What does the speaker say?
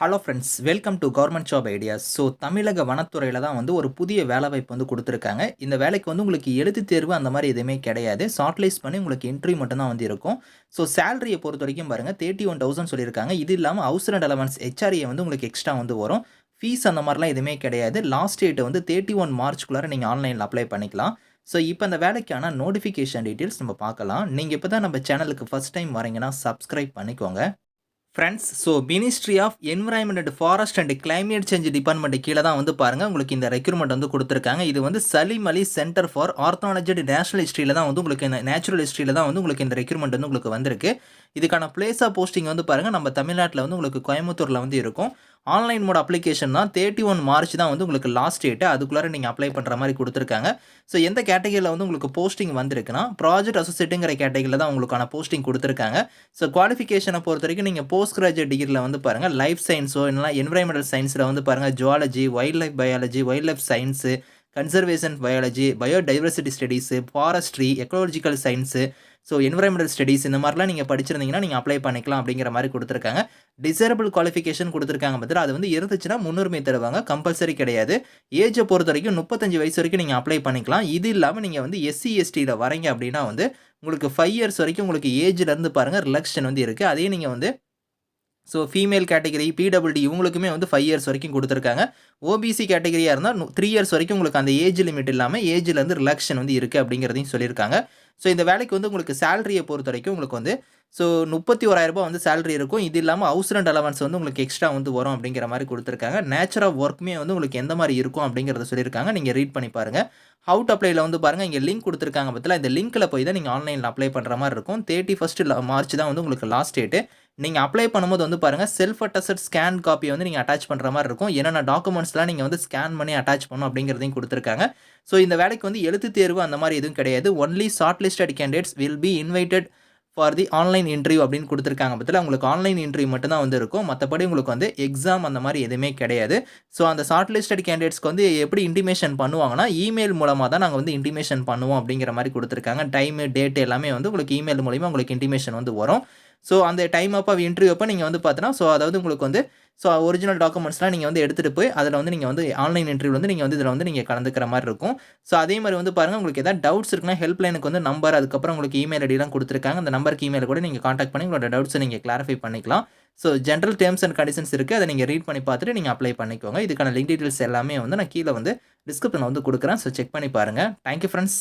Hello friends welcome to government job ideas so தமிழக வனத்துறையில் தான் வந்து ஒரு புதிய வேலைவாய்ப்பு வந்து கொடுத்துருக்காங்க. இந்த வேலைக்கு வந்து உங்களுக்கு எழுத்து தேர்வு அந்த மாதிரி எதுவுமே கிடையாது. ஷார்ட்லைஸ் பண்ணி உங்களுக்கு இன்டர்வியூ மட்டும்தான் வந்து இருக்கும். ஸோ சேலரியை பொறுத்த வரைக்கும் பாருங்கள் தேர்ட்டி ஒன் தௌசண்ட் சொல்லியிருக்காங்க. இது இல்லாமல் ஹவுஸ் அண்ட் அலவன்ஸ் ஹெச்ஆர்ஏ வந்து உங்களுக்கு எக்ஸ்ட்ரா வந்து வரும். ஃபீஸ் அந்த மாதிரிலாம் எதுவுமே கிடையாது. லாஸ்ட் டேட் வந்து தேர்ட்டி ஒன் மார்ச்குள்ளார நீங்கள் ஆன்லைனில் அப்ளை பண்ணிக்கலாம். ஸோ இப்போ அந்த வேலைக்கான நோட்டிஃபிகேஷன் டீட்டெயில்ஸ் நம்ம பார்க்கலாம். நீங்கள் இப்போ தான் நம்ம சேனலுக்கு ஃபஸ்ட் டைம் வரீங்கன்னா சப்ஸ்கிரைப் பண்ணிக்கோங்க. Friends so ministry of environment and forest and climate change department கீழே தான் வந்து பாருங்கள் உங்களுக்கு இந்த ரெக்யூர்மெண்ட் வந்து கொடுத்துருக்காங்க. இது வந்து Salim Ali centre for ornithology national ஹிஸ்ட்ரியில் தான் வந்து உங்களுக்கு இந்த நேச்சுரல் ஹிஸ்ட்ரியில் தான் வந்து உங்களுக்கு இந்த ரெக்யூர்மெண்ட் வந்து உங்களுக்கு வந்திருக்கு. இதுக்கான பிளேஸ் ஆஃப் போஸ்டிங் வந்து பாருங்கள் நம்ம தமிழ்நாட்டில் வந்து உங்களுக்கு கோயம்புத்தூரில் வந்து இருக்கும். ஆன்லைன் மோட் அப்ளிகேஷன் தான் தேர்ட்டி ஒன் மார்ச் தான் வந்து உங்களுக்கு லாஸ்ட் டேட்டு அதுக்குள்ளார நீங்கள் அப்ளை பண்ணுற மாதிரி கொடுத்துருக்காங்க. ஸோ எந்த கேட்டகரியில் வந்து உங்களுக்கு போஸ்டிங் வந்திருக்குன்னா ப்ராஜெக்ட் அசோசியேட்டுங்கிற கேட்டகரியில் தான் உங்களுக்கான போஸ்டிங் கொடுத்துருக்காங்க. ஸோ குவாலிஃபிகேஷனை பொறுத்த வரைக்கும் நீங்கள் போஸ்ட் கிராஜுவேட் டிகிரியில் வந்து பாருங்கள் லைஃப் சயின்ஸோ இல்லைனா என்விரான்மெண்டல் சயின்ஸில் வந்து பாருங்கள் zoology wildlife biology wildlife science conservation biology biodiversity studies forestry ecological science so environmental studies இந்த மாதிரிலாம் நீங்கள் படிச்சிருந்தீங்கன்னா நீங்கள் அப்ளை பண்ணிக்கலாம் அப்படிங்கிற மாதிரி கொடுத்துருக்காங்க. டிசரபிள் குவாலிஃபிகேஷன் கொடுத்துருக்காங்க பார்த்துட்டு அது வந்து இருந்துச்சுன்னா முன்னுரிமை தருவாங்க. கம்பல்சரி கிடையாது. ஏஜை பொறுத்த வரைக்கும் முப்பத்தஞ்சு வயசு வரைக்கும் நீங்கள் அப்ளை பண்ணிக்கலாம். இது இல்லாமல் நீங்கள் வந்து எஸ்சி எஸ்டியில் வரீங்க அப்படின்னா வந்து உங்களுக்கு ஃபைவ் இயர்ஸ் வரைக்கும் உங்களுக்கு ஏஜ்லேருந்து பாருங்கள் ரிலக்ஷன் வந்து இருக்குது அதையும் நீங்கள் வந்து ஸோ ஃபீமேல் கேட்டகரி பிடபிள்டி இவங்களுக்குமே வந்து ஃபைவ் இயர்ஸ் வரைக்கும் கொடுத்துருக்காங்க. ஓபிசி கேட்டகரியாக இருந்தால் த்ரீ இயர்ஸ் வரைக்கும் உங்களுக்கு அந்த ஏஜ் லிமிட் இல்லாமல் ஏஜ்லேருந்து ரிலாக்ஷன் வந்து இருக்குது அப்படிங்கிறதையும் சொல்லியிருக்காங்க. ஸோ இந்த வேலைக்கு வந்து உங்களுக்கு சேலரியை பொறுத்த வரைக்கும் உங்களுக்கு வந்து ஸோ முப்பத்தி ஓராயிரரூபா வந்து சேலரி இருக்கும். இது இல்லாமல் ஹவுஸ் ரெண்ட் அலவன்ஸ் வந்து உங்களுக்கு எக்ஸ்ட்ரா வந்து வரும் அப்படிங்கிற மாதிரி கொடுத்துருக்காங்க. நேச்சர் ஆஃப் ஒர்க்குமே வந்து உங்களுக்கு எந்த மாதிரி இருக்கும் அப்படிங்கிறத சொல்லியிருக்காங்க. நீங்கள் ரீட் பண்ணி பாருங்கள் ஹவுட் அப்ளைல வந்து பாருங்கள் இங்கே லிங்க் கொடுத்துருக்காங்க பற்றில இந்த லிங்க்கில் போய் தான் நீங்கள் ஆன்லைனில் அப்ளை பண்ணுற மாதிரி இருக்கும். தேர்ட்டி ஃபஸ்ட்டு மார்ச் தான் வந்து உங்களுக்கு லாஸ்ட் டேட்டு நீங்கள் அப்ளை பண்ணும்போது வந்து பாருங்கள் செல்ஃப் அட்டஸ்ட் ஸ்கேன் காப்பியை வந்து நீங்கள் அட்டாச் பண்ணுற மாதிரி இருக்கும். என்னென்ன டாக்குமெண்ட்ஸ்லாம் நீங்கள் வந்து ஸ்கேன் பண்ணி அட்டாச் பண்ணும் அப்படிங்கிறதையும் கொடுத்துருக்காங்க. ஸோ இந்த வேலைக்கு வந்து எழுத்து தேர்வு அந்த மாதிரி எதுவும் கிடையாது. Only shortlisted candidates will be invited for the online interview அப்படின்னு கொடுத்துருக்காங்க. பற்றில உங்களுக்கு ஆன்லைன் இன்டர்வியூ மட்டும்தான் வந்து இருக்கும். மற்றபடி உங்களுக்கு வந்து எக்ஸாம் அந்த மாதிரி எதுவுமே கிடையாது. ஸோ அந்த ஷார்ட் லிஸ்டட் கேண்டிடேட்ஸ்க்கு வந்து எப்படி இன்டிமேஷன் பண்ணுவாங்கன்னா இமெயில் மூலமாக தான் நாங்கள் வந்து இன்டிமேஷன் பண்ணுவோம் அப்படிங்கிற மாதிரி கொடுத்துருக்காங்க. டைமு டேட் எல்லாமே வந்து உங்களுக்கு இமெயில் மூலிமா உங்களுக்கு இன்டிமேஷன் வந்து வரும். ஸோ அந்த டைம் அப்போ இன்டர்வியூ அப்போ நீங்கள் வந்து பார்த்தீங்கன்னா ஸோ அதாவது உங்களுக்கு வந்து ஸோ ஒரிஜினல் டாக்குமெண்ட்ஸ்லாம் நீங்கள் வந்து எடுத்துகிட்டு போய் அதில் வந்து நீங்கள் வந்து ஆன்லைன் இன்டர்வியூ வந்து நீங்கள் வந்து இதில் வந்து நீங்கள் கலந்துக்கிற மாதிரி இருக்கும். ஸோ அதே மாதிரி வந்து பாருங்கள் உங்களுக்கு எதாவது டவுட்ஸ் இருக்குன்னா ஹெல்ப் லைனுக்கு வந்து நம்பர் அதுக்கப்புறம் உங்களுக்கு இமெயில் ஐடிலாம் கொடுத்துருக்காங்க. அந்த நம்பருக்கு இமெயில் கூட நீங்கள் காண்டாக்ட் பண்ணி உங்களோட டவுட்ஸை நீங்கள் கிளாரிஃபை பண்ணிக்கலாம். So general terms and conditions இருக்குது அதை நீங்கள் ரீட் பண்ணி பார்த்துட்டு நீங்கள் அப்ளை பண்ணிக்கோங்க. இதுக்கான லிங்க் டீட்டெயில்ஸ் எல்லாமே வந்து நான் கீழே வந்து டிஸ்கிரிப்ஷனில் வந்து கொடுக்குறேன். ஸோ செக் பண்ணி பாருங்கள் தேங்க்யூ ஃப்ரெண்ட்ஸ்